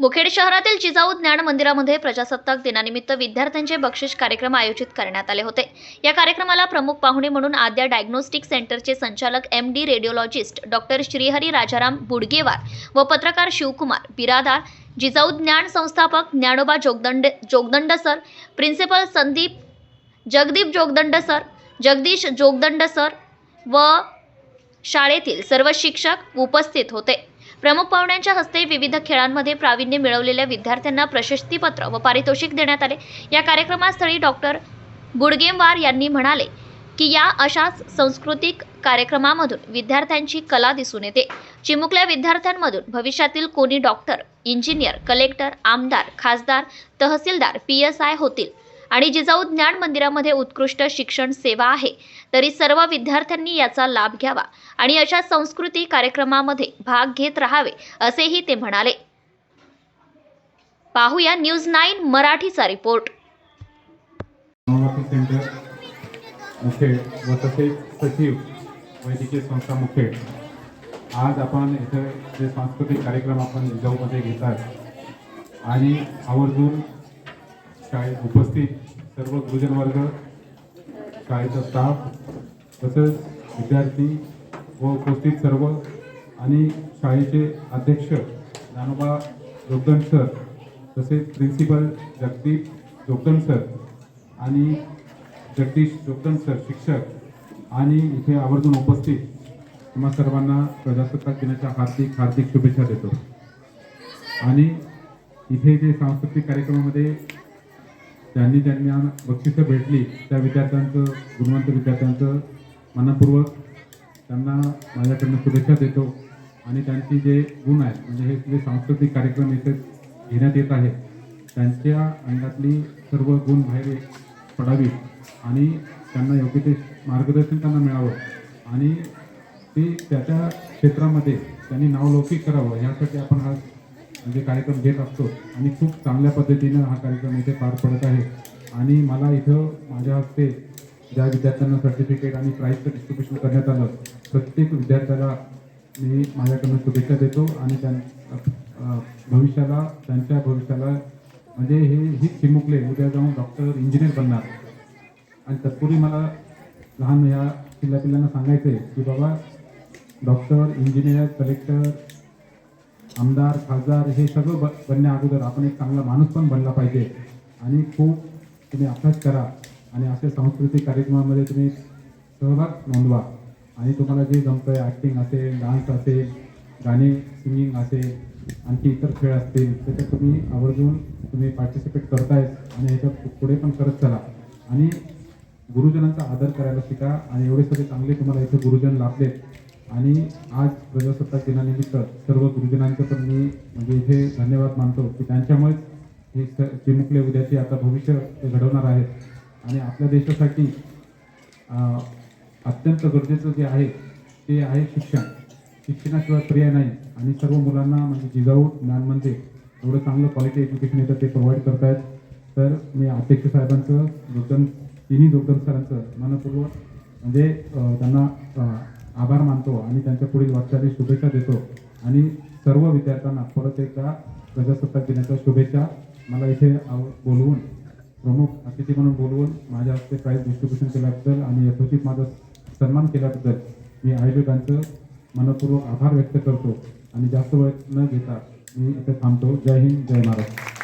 मुखेड शहरातील जिजाऊ ज्ञान मंदिरामध्ये प्रजासत्ताक दिनानिमित्त विद्यार्थ्यांचे बक्षीस कार्यक्रम आयोजित करण्यात आले होते. या कार्यक्रमाला प्रमुख पाहुणे म्हणून आद्या डायग्नोस्टिक सेंटरचे संचालक M D radiologist doctor Shrihari Rajaram Budgewar व पत्रकार शिवकुमार बिरादार जिजाऊ ज्ञान संस्थापक Dnyanoba Jogdand Jogdand sir principal Sandeep Jagdeep Jogdand sir Jagdish Jogdand sir व शाळेतील सर्व शिक्षक उपस्थित होते. प्रमुख पाहुण्यांच्या हस्ते विविध खेळांमध्ये प्रावीण्य मिळवलेल्या विद्यार्थ्यांना प्रशस्तीपत्र व पारितोषिक देण्यात आले. या कार्यक्रमास्थळी डॉक्टर गुडगेमवार यांनी म्हणाले की या अशाच सांस्कृतिक कार्यक्रमामधून विद्यार्थ्यांची कला दिसून येते. चिमुकल्या विद्यार्थ्यांमधून भविष्यातील कोणी डॉक्टर इंजिनियर कलेक्टर आमदार खासदार तहसीलदार पी एस आय होतील. आणि जिजाऊ ज्ञान मंदिरामध्ये उत्कृष्ट शिक्षण सेवा आहे. तरी सर्व विद्यार्थ्यांनी याचा लाभ घ्यावा आणि अशा संस्कृती कार्यक्रमामध्ये भाग घेत राहावे असेही ते म्हणाले. पाहूया न्यूज नाईन मराठीचा रिपोर्ट. मनोवाती व तसेच सचिव वैद्यकीय संस्था मुखेड आज आपण इथं जे सांस्कृतिक कार्यक्रम आपण जिजाऊमध्ये घेतात आणि आवर्जून शाळेत उपस्थित सर्व गुरुजन वर्ग शाळेचा स्टाफ तसंच विद्यार्थी व उपस्थित सर्व आणि शाळेचे अध्यक्ष ज्ञानोबा जोगदन सर तसेच प्रिन्सिपल जगदीप जोगदन सर आणि जगदीश जोगदन सर शिक्षक आणि इथे आवर्जून उपस्थित तुम्हा सर्वांना प्रजासत्ताक दिनाच्या हार्दिक हार्दिक शुभेच्छा देतो. आणि इथे जे सांस्कृतिक कार्यक्रमामध्ये ज्यांनी त्यांना बक्षिसं भेटली त्या विद्यार्थ्यांचं गुणवंत विद्यार्थ्यांचं मनपूर्वक त्यांना माझ्याकडनं शुभेच्छा देतो. आणि त्यांची जे गुण आहेत म्हणजे हे जे सांस्कृतिक कार्यक्रम इथे घेण्यात येत आहेत त्यांच्या अंगातली सर्व गुण बाहेर पडावी आणि त्यांना योग्य ते मार्गदर्शन त्यांना मिळावं. आणि ते त्याच्या क्षेत्रामध्ये त्यांनी नावलौकिक करावं यासाठी आपण हा म्हणजे कार्यक्रम घेत असतो. आणि खूप चांगल्या पद्धतीनं हा कार्यक्रम इथे पार पडत आहे. आणि मला इथं माझ्या हस्ते ज्या विद्यार्थ्यांना सर्टिफिकेट आणि प्राईजचं डिस्ट्रीब्युशन करण्यात आलं प्रत्येक विद्यार्थ्याला मी माझ्याकडनं शुभेच्छा देतो आणि त्यां भविष्याला त्यांच्या भविष्याला म्हणजे हे हीच चिमुकले उद्या जाऊन डॉक्टर इंजिनियर बनणार. आणि तत्पूर्वी मला लहान ह्या पिल्ला पिल्लांना सांगायचं आहे की बाबा डॉक्टर इंजिनियर कलेक्टर आमदार खासदार हे सगळं ब बनण्या अगोदर आपण एक चांगला माणूस पण बनला पाहिजे. आणि खूप तुम्ही अभ्यास करा आणि असे सांस्कृतिक कार्यक्रमामध्ये तुम्ही सहभाग नोंदवा. आणि तुम्हाला जे जमतं आहे ॲक्टिंग असेल डान्स असेल गाणे सिंगिंग असेल आणखी इतर खेळ असतील त्याच्यात तुम्ही आवर्जून तुम्ही पार्टिसिपेट करताय आणि ह्याच्यात पुढे पण करत चला. आणि गुरुजनांचा आदर करायला शिका आणि एवढे सगळे चांगले तुम्हाला इथे गुरुजन लाभलेत. आणि आज प्रजासत्ताक दिनानिमित्त सर्व गुरुजनांचं पण मी म्हणजे इथे धन्यवाद मानतो की त्यांच्यामुळेच हे स- चिमुकले उद्याचे आता भविष्य ते घडवणार आहेत. आणि आपल्या देशासाठी अत्यंत गरजेचं जे आहे ते आहे शिक्षण. शिक्षणाशिवाय पर्याय नाही. आणि सर्व मुलांना म्हणजे जिजाऊ ज्ञान म्हणजे एवढं चांगलं क्वालिटी एज्युकेशन येतं ते प्रोव्हाइड करतायत. तर मी अध्यक्ष साहेबांचं जोगदन तिन्ही जोगदन सरांचं मनपूर्वक म्हणजे त्यांना आभार मानतो आणि त्यांच्या पुढील वाटचाली शुभेच्छा देतो. आणि सर्व विद्यार्थ्यांना परत एकदा प्रजासत्ताक दिनाच्या शुभेच्छा. मला इथे आव- बोलवून प्रमुख अतिथी म्हणून बोलवून माझ्या हस्ते प्राईज डिस्ट्रीब्युशन केल्याबद्दल आणि यथोचित माझा सन्मान केल्याबद्दल मी आयोजकांचं मनपूर्वक आभार व्यक्त करतो आणि जास्त वेळ न घेता मी इथे थांबतो. जय हिंद जय महाराष्ट्र.